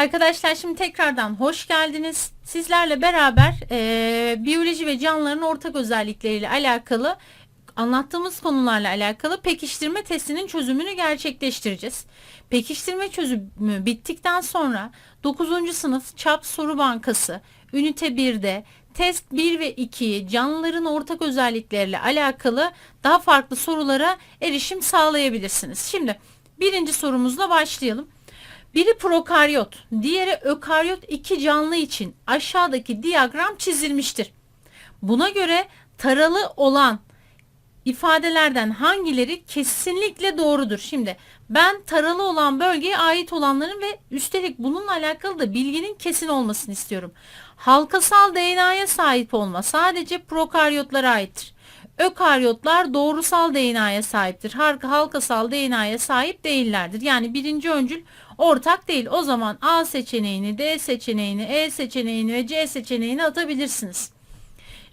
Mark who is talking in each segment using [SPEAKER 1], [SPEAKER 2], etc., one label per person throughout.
[SPEAKER 1] arkadaşlar şimdi tekrardan hoş geldiniz. Sizlerle beraber e, biyoloji ve canlıların ortak özellikleriyle alakalı anlattığımız konularla alakalı pekiştirme testinin çözümünü gerçekleştireceğiz. Pekiştirme çözümü bittikten sonra 9. sınıf çap soru bankası ünite 1'de test 1 ve 2'yi canlıların ortak özellikleriyle alakalı daha farklı sorulara erişim sağlayabilirsiniz. Şimdi birinci sorumuzla başlayalım. Biri prokaryot, diğeri ökaryot iki canlı için aşağıdaki diyagram çizilmiştir. Buna göre taralı olan ifadelerden hangileri kesinlikle doğrudur? Şimdi ben taralı olan bölgeye ait olanların ve üstelik bununla alakalı da bilginin kesin olmasını istiyorum. Halkasal DNA'ya sahip olma sadece prokaryotlara aittir. Ökaryotlar doğrusal DNA'ya sahiptir. Halkasal DNA'ya sahip değillerdir. Yani birinci öncül ortak değil. O zaman A seçeneğini, D seçeneğini, E seçeneğini ve C seçeneğini atabilirsiniz.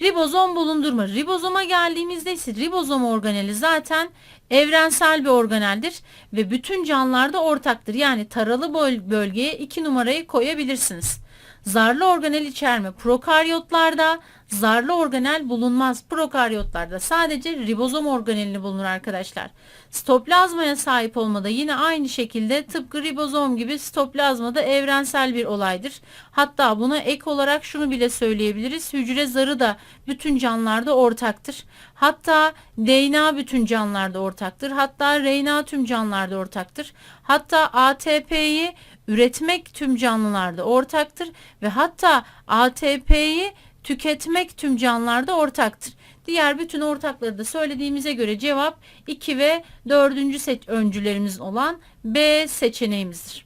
[SPEAKER 1] Ribozom bulundurma. Ribozoma geldiğimizde ise ribozom organeli zaten evrensel bir organeldir ve bütün canlılarda ortaktır. Yani taralı bölgeye 2 numarayı koyabilirsiniz. Zarlı organel içerme prokaryotlarda zarlı organel bulunmaz. Prokaryotlarda sadece ribozom organelini bulunur arkadaşlar. Stoplazmaya sahip olmada yine aynı şekilde tıpkı ribozom gibi stoplazma da evrensel bir olaydır. Hatta buna ek olarak şunu bile söyleyebiliriz. Hücre zarı da bütün canlılarda ortaktır. Hatta DNA bütün canlılarda ortaktır. Hatta RNA tüm canlılarda ortaktır. Hatta ATP'yi üretmek tüm canlılarda ortaktır ve hatta ATP'yi tüketmek tüm canlılarda ortaktır. Diğer bütün ortakları da söylediğimize göre cevap 2 ve 4. seç öncülerimiz olan B seçeneğimizdir.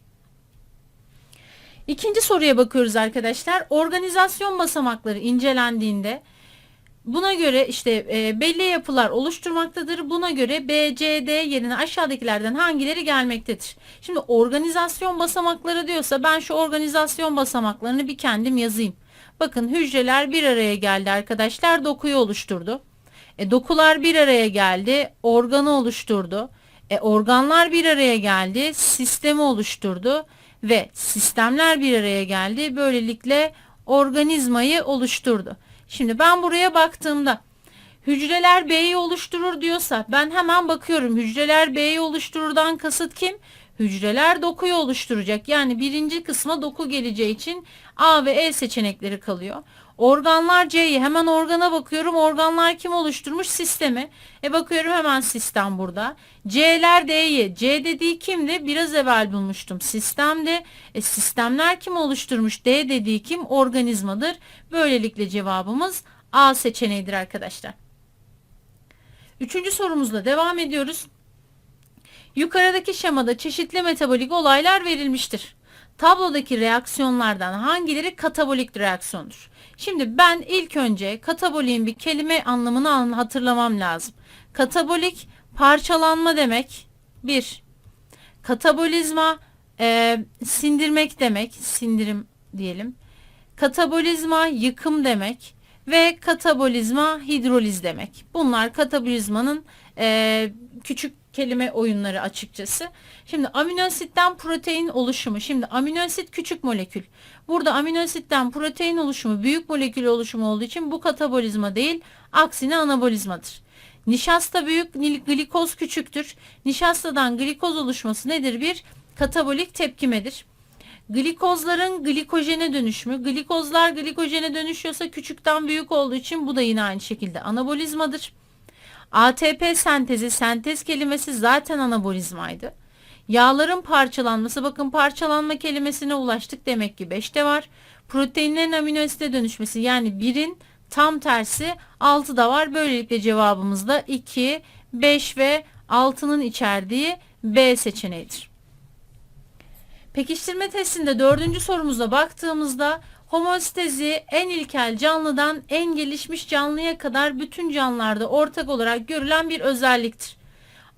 [SPEAKER 1] İkinci soruya bakıyoruz arkadaşlar. Organizasyon basamakları incelendiğinde Buna göre işte e, belli yapılar oluşturmaktadır. Buna göre B, C, D yerine aşağıdakilerden hangileri gelmektedir? Şimdi organizasyon basamakları diyorsa ben şu organizasyon basamaklarını bir kendim yazayım. Bakın hücreler bir araya geldi arkadaşlar dokuyu oluşturdu. E, dokular bir araya geldi organı oluşturdu. E, organlar bir araya geldi sistemi oluşturdu ve sistemler bir araya geldi böylelikle organizmayı oluşturdu. Şimdi ben buraya baktığımda hücreler B'yi oluşturur diyorsa ben hemen bakıyorum hücreler B'yi oluştururdan kasıt kim? Hücreler dokuyu oluşturacak. Yani birinci kısma doku geleceği için A ve E seçenekleri kalıyor. Organlar C'yi hemen organa bakıyorum. Organlar kim oluşturmuş? Sistemi. E bakıyorum hemen sistem burada. C'ler D'yi. C dediği kimdi? Biraz evvel bulmuştum. Sistemde. E sistemler kim oluşturmuş? D dediği kim? Organizmadır. Böylelikle cevabımız A seçeneğidir arkadaşlar. Üçüncü sorumuzla devam ediyoruz. Yukarıdaki şemada çeşitli metabolik olaylar verilmiştir. Tablodaki reaksiyonlardan hangileri katabolik reaksiyondur? Şimdi ben ilk önce kataboliğin bir kelime anlamını hatırlamam lazım. Katabolik parçalanma demek. Bir. Katabolizma e, sindirmek demek. Sindirim diyelim. Katabolizma yıkım demek. Ve katabolizma hidroliz demek. Bunlar katabolizmanın e, küçük kelime oyunları açıkçası. Şimdi aminoasitten protein oluşumu. Şimdi aminoasit küçük molekül. Burada aminoasitten protein oluşumu büyük molekül oluşumu olduğu için bu katabolizma değil, aksine anabolizmadır. Nişasta büyük, glikoz küçüktür. Nişastadan glikoz oluşması nedir? Bir katabolik tepkimedir. Glikozların glikojene dönüşümü. Glikozlar glikojene dönüşüyorsa küçükten büyük olduğu için bu da yine aynı şekilde anabolizmadır. ATP sentezi, sentez kelimesi zaten anabolizmaydı. Yağların parçalanması, bakın parçalanma kelimesine ulaştık demek ki 5'te var. Proteinlerin amino asite dönüşmesi yani 1'in tam tersi 6'da var. Böylelikle cevabımız da 2, 5 ve 6'nın içerdiği B seçeneğidir. Pekiştirme testinde dördüncü sorumuza baktığımızda Homostezi en ilkel canlıdan en gelişmiş canlıya kadar bütün canlılarda ortak olarak görülen bir özelliktir.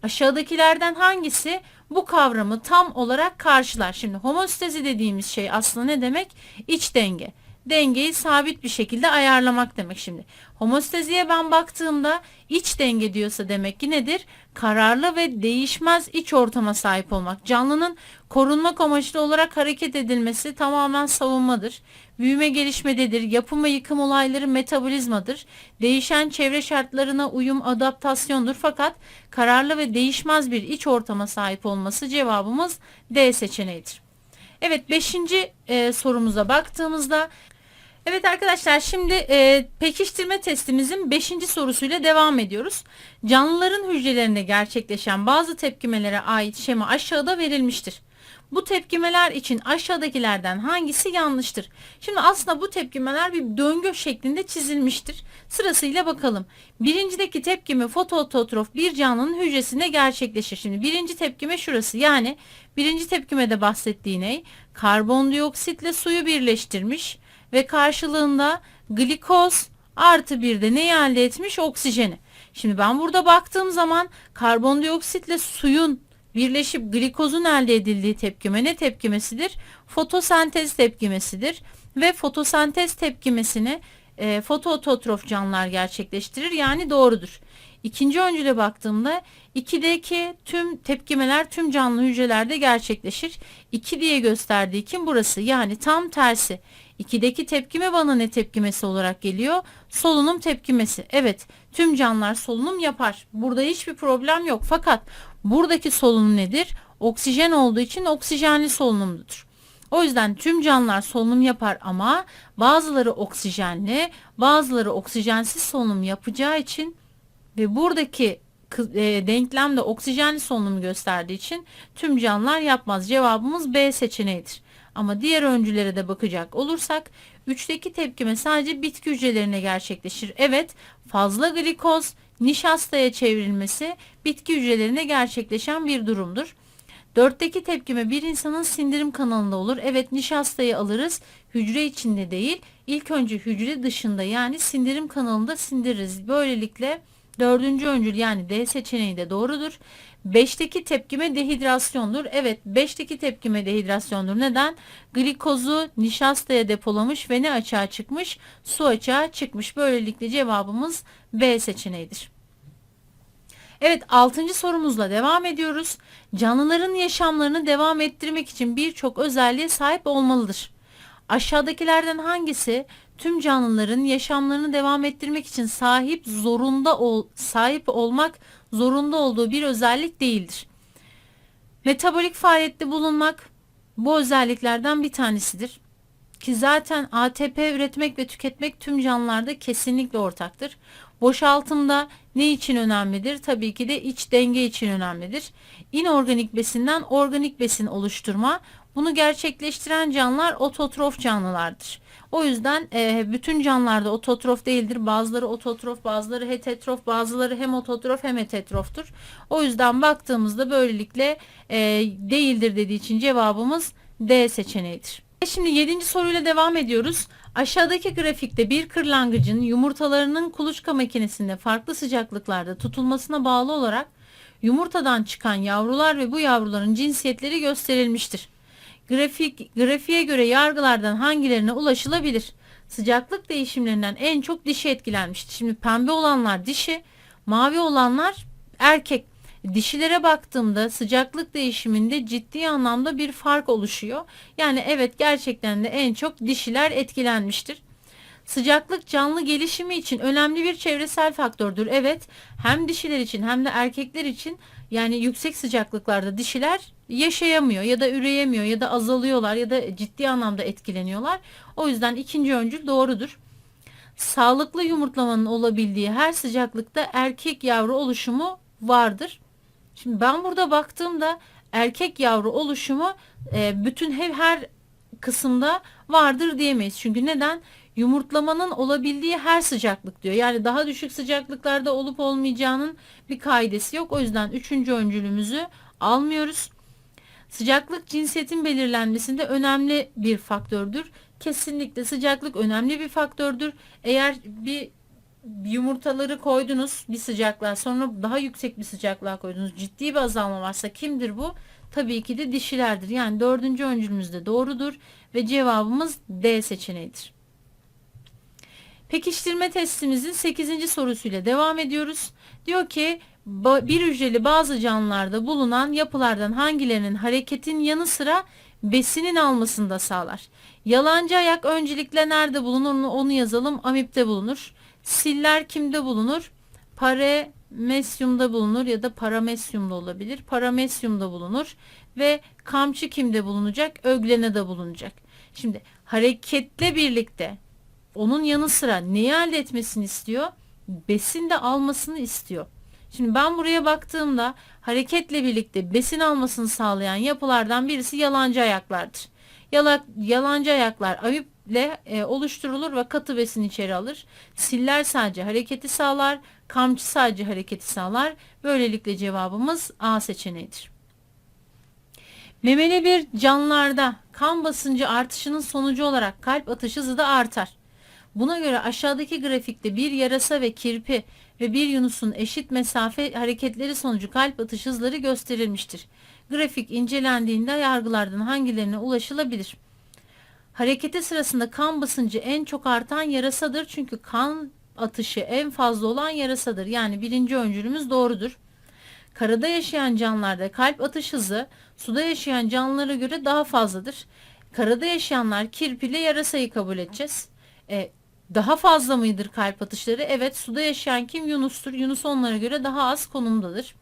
[SPEAKER 1] Aşağıdakilerden hangisi bu kavramı tam olarak karşılar? Şimdi homostezi dediğimiz şey aslında ne demek? İç denge. Dengeyi sabit bir şekilde ayarlamak demek şimdi. Homostaziye ben baktığımda iç denge diyorsa demek ki nedir? Kararlı ve değişmez iç ortama sahip olmak. Canlının korunmak amaçlı olarak hareket edilmesi tamamen savunmadır. Büyüme gelişmededir. Yapım ve yıkım olayları metabolizmadır. Değişen çevre şartlarına uyum adaptasyondur. Fakat kararlı ve değişmez bir iç ortama sahip olması cevabımız D seçeneğidir. Evet 5. E, sorumuza baktığımızda Evet arkadaşlar şimdi e, pekiştirme testimizin 5. sorusuyla devam ediyoruz. Canlıların hücrelerinde gerçekleşen bazı tepkimelere ait şema aşağıda verilmiştir. Bu tepkimeler için aşağıdakilerden hangisi yanlıştır? Şimdi aslında bu tepkimeler bir döngü şeklinde çizilmiştir. Sırasıyla bakalım. Birincideki tepkime fotoautotrof bir canlının hücresinde gerçekleşir. Şimdi birinci tepkime şurası. Yani birinci tepkimede bahsettiği ne? Karbondioksitle suyu birleştirmiş ve karşılığında glikoz artı bir de neyi elde etmiş? Oksijeni. Şimdi ben burada baktığım zaman karbondioksitle suyun birleşip glikozun elde edildiği tepkime ne tepkimesidir? Fotosentez tepkimesidir ve fotosentez tepkimesini e, fotoautotrof canlılar gerçekleştirir yani doğrudur. İkinci öncüle baktığımda 2'deki tüm tepkimeler tüm canlı hücrelerde gerçekleşir. 2 diye gösterdiği kim burası yani tam tersi. 2'deki tepkime bana ne tepkimesi olarak geliyor? Solunum tepkimesi. Evet tüm canlılar solunum yapar. Burada hiçbir problem yok. Fakat buradaki solunum nedir? Oksijen olduğu için oksijenli solunumdur. O yüzden tüm canlılar solunum yapar ama bazıları oksijenli, bazıları oksijensiz solunum yapacağı için ve buradaki e, denklemde oksijenli solunumu gösterdiği için tüm canlılar yapmaz. Cevabımız B seçeneğidir. Ama diğer öncülere de bakacak olursak 3'teki tepkime sadece bitki hücrelerine gerçekleşir. Evet fazla glikoz nişastaya çevrilmesi bitki hücrelerinde gerçekleşen bir durumdur. Dörtteki tepkime bir insanın sindirim kanalında olur. Evet nişastayı alırız. Hücre içinde değil. İlk önce hücre dışında yani sindirim kanalında sindiririz. Böylelikle dördüncü öncül yani D seçeneği de doğrudur. 5'teki tepkime dehidrasyondur. Evet 5'teki tepkime dehidrasyondur. Neden? Glikozu nişastaya depolamış ve ne açığa çıkmış? Su açığa çıkmış. Böylelikle cevabımız B seçeneğidir. Evet 6. sorumuzla devam ediyoruz. Canlıların yaşamlarını devam ettirmek için birçok özelliğe sahip olmalıdır. Aşağıdakilerden hangisi tüm canlıların yaşamlarını devam ettirmek için sahip zorunda ol, sahip olmak zorunda olduğu bir özellik değildir. Metabolik faaliyette bulunmak bu özelliklerden bir tanesidir. Ki zaten ATP üretmek ve tüketmek tüm canlılarda kesinlikle ortaktır. Boşaltımda ne için önemlidir? Tabii ki de iç denge için önemlidir. İnorganik besinden organik besin oluşturma bunu gerçekleştiren canlılar ototrof canlılardır. O yüzden e, bütün canlılarda ototrof değildir. Bazıları ototrof, bazıları heterotrof, bazıları hem ototrof hem heterotroftur. O yüzden baktığımızda böylelikle e, değildir dediği için cevabımız D seçeneğidir. Şimdi 7. soruyla devam ediyoruz. Aşağıdaki grafikte bir kırlangıcın yumurtalarının kuluçka makinesinde farklı sıcaklıklarda tutulmasına bağlı olarak yumurtadan çıkan yavrular ve bu yavruların cinsiyetleri gösterilmiştir. Grafik, grafiğe göre yargılardan hangilerine ulaşılabilir? Sıcaklık değişimlerinden en çok dişi etkilenmiştir. Şimdi pembe olanlar dişi, mavi olanlar erkek. Dişilere baktığımda sıcaklık değişiminde ciddi anlamda bir fark oluşuyor. Yani evet gerçekten de en çok dişiler etkilenmiştir. Sıcaklık canlı gelişimi için önemli bir çevresel faktördür. Evet hem dişiler için hem de erkekler için yani yüksek sıcaklıklarda dişiler yaşayamıyor ya da üreyemiyor ya da azalıyorlar ya da ciddi anlamda etkileniyorlar. O yüzden ikinci öncül doğrudur. Sağlıklı yumurtlamanın olabildiği her sıcaklıkta erkek yavru oluşumu vardır. Şimdi ben burada baktığımda erkek yavru oluşumu e, bütün her, her kısımda vardır diyemeyiz. Çünkü neden? Yumurtlamanın olabildiği her sıcaklık diyor. Yani daha düşük sıcaklıklarda olup olmayacağının bir kaidesi yok. O yüzden üçüncü öncülümüzü almıyoruz. Sıcaklık cinsiyetin belirlenmesinde önemli bir faktördür. Kesinlikle sıcaklık önemli bir faktördür. Eğer bir yumurtaları koydunuz bir sıcaklığa sonra daha yüksek bir sıcaklığa koydunuz ciddi bir azalma varsa kimdir bu? Tabii ki de dişilerdir. Yani dördüncü öncülümüz de doğrudur ve cevabımız D seçeneğidir. Pekiştirme testimizin 8. sorusuyla devam ediyoruz. Diyor ki bir hücreli bazı canlılarda bulunan yapılardan hangilerinin hareketin yanı sıra besinin almasını da sağlar. Yalancı ayak öncelikle nerede bulunur onu- yazalım. Amipte bulunur. Siller kimde bulunur? Paramesyumda bulunur ya da paramesyumda olabilir. Paramesyumda bulunur ve kamçı kimde bulunacak? Öglene de bulunacak. Şimdi hareketle birlikte onun yanı sıra neyi elde etmesini istiyor? Besin de almasını istiyor. Şimdi ben buraya baktığımda hareketle birlikte besin almasını sağlayan yapılardan birisi yalancı ayaklardır. Yala, yalancı ayaklar aviple e, oluşturulur ve katı besin içeri alır. Siller sadece hareketi sağlar, kamçı sadece hareketi sağlar. Böylelikle cevabımız A seçeneğidir. Memeli bir canlılarda kan basıncı artışının sonucu olarak kalp atış hızı da artar. Buna göre aşağıdaki grafikte bir yarasa ve kirpi ve bir yunusun eşit mesafe hareketleri sonucu kalp atış hızları gösterilmiştir. Grafik incelendiğinde yargılardan hangilerine ulaşılabilir? Hareketi sırasında kan basıncı en çok artan yarasadır çünkü kan atışı en fazla olan yarasadır. Yani birinci öncülümüz doğrudur. Karada yaşayan canlılarda kalp atış hızı suda yaşayan canlılara göre daha fazladır. Karada yaşayanlar kirpiyle yarasayı kabul edeceğiz. E, daha fazla mıdır kalp atışları? Evet suda yaşayan kim? Yunus'tur. Yunus onlara göre daha az konumdadır.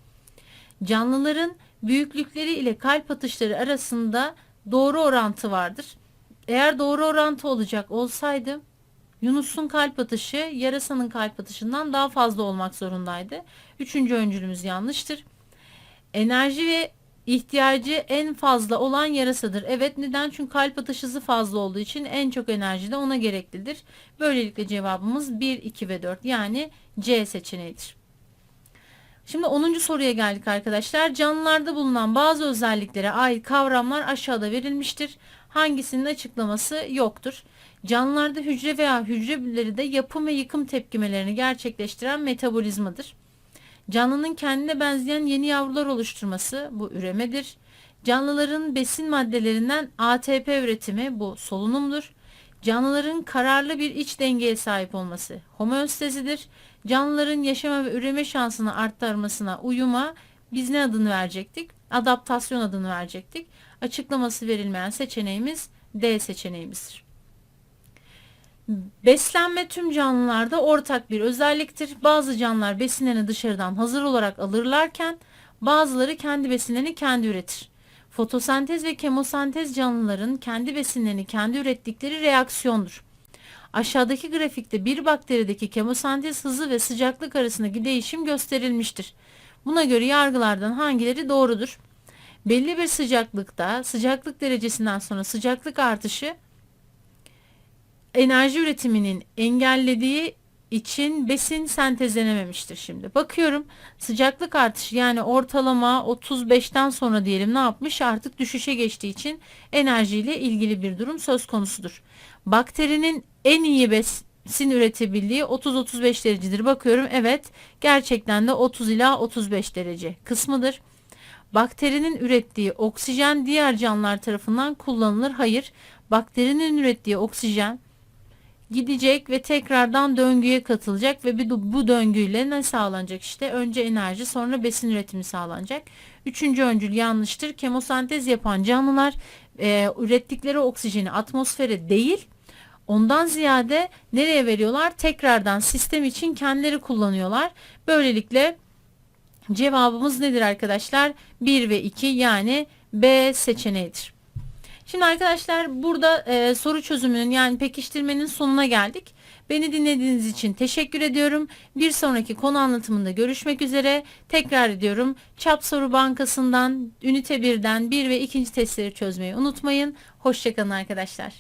[SPEAKER 1] Canlıların büyüklükleri ile kalp atışları arasında doğru orantı vardır. Eğer doğru orantı olacak olsaydı Yunus'un kalp atışı yarasanın kalp atışından daha fazla olmak zorundaydı. Üçüncü öncülümüz yanlıştır. Enerji ve ihtiyacı en fazla olan yarasadır. Evet neden? Çünkü kalp atış hızı fazla olduğu için en çok enerji de ona gereklidir. Böylelikle cevabımız 1, 2 ve 4 yani C seçeneğidir. Şimdi 10. soruya geldik arkadaşlar. Canlılarda bulunan bazı özelliklere ait kavramlar aşağıda verilmiştir. Hangisinin açıklaması yoktur. Canlılarda hücre veya hücreleri de yapım ve yıkım tepkimelerini gerçekleştiren metabolizmadır. Canlının kendine benzeyen yeni yavrular oluşturması bu üremedir. Canlıların besin maddelerinden ATP üretimi bu solunumdur. Canlıların kararlı bir iç dengeye sahip olması homeostazidir. Canlıların yaşama ve üreme şansını arttırmasına uyuma biz ne adını verecektik? Adaptasyon adını verecektik. Açıklaması verilmeyen seçeneğimiz D seçeneğimizdir. Beslenme tüm canlılarda ortak bir özelliktir. Bazı canlılar besinlerini dışarıdan hazır olarak alırlarken bazıları kendi besinlerini kendi üretir. Fotosentez ve kemosentez canlıların kendi besinlerini kendi ürettikleri reaksiyondur. Aşağıdaki grafikte bir bakterideki kemosentez hızı ve sıcaklık arasındaki değişim gösterilmiştir. Buna göre yargılardan hangileri doğrudur? Belli bir sıcaklıkta sıcaklık derecesinden sonra sıcaklık artışı enerji üretiminin engellediği için besin sentezlenememiştir şimdi. Bakıyorum sıcaklık artışı yani ortalama 35'ten sonra diyelim ne yapmış artık düşüşe geçtiği için enerjiyle ilgili bir durum söz konusudur. Bakterinin en iyi besin üretebildiği 30-35 derecedir. Bakıyorum evet gerçekten de 30 ila 35 derece kısmıdır. Bakterinin ürettiği oksijen diğer canlılar tarafından kullanılır. Hayır. Bakterinin ürettiği oksijen gidecek ve tekrardan döngüye katılacak ve bu döngüyle ne sağlanacak işte önce enerji sonra besin üretimi sağlanacak. Üçüncü öncül yanlıştır. Kemosentez yapan canlılar e, ürettikleri oksijeni atmosfere değil ondan ziyade nereye veriyorlar? Tekrardan sistem için kendileri kullanıyorlar. Böylelikle cevabımız nedir arkadaşlar? 1 ve 2 yani B seçeneğidir. Şimdi arkadaşlar burada e, soru çözümünün yani pekiştirmenin sonuna geldik. Beni dinlediğiniz için teşekkür ediyorum. Bir sonraki konu anlatımında görüşmek üzere. Tekrar ediyorum. Çap Soru Bankası'ndan ünite 1'den 1 ve 2. testleri çözmeyi unutmayın. Hoşçakalın arkadaşlar.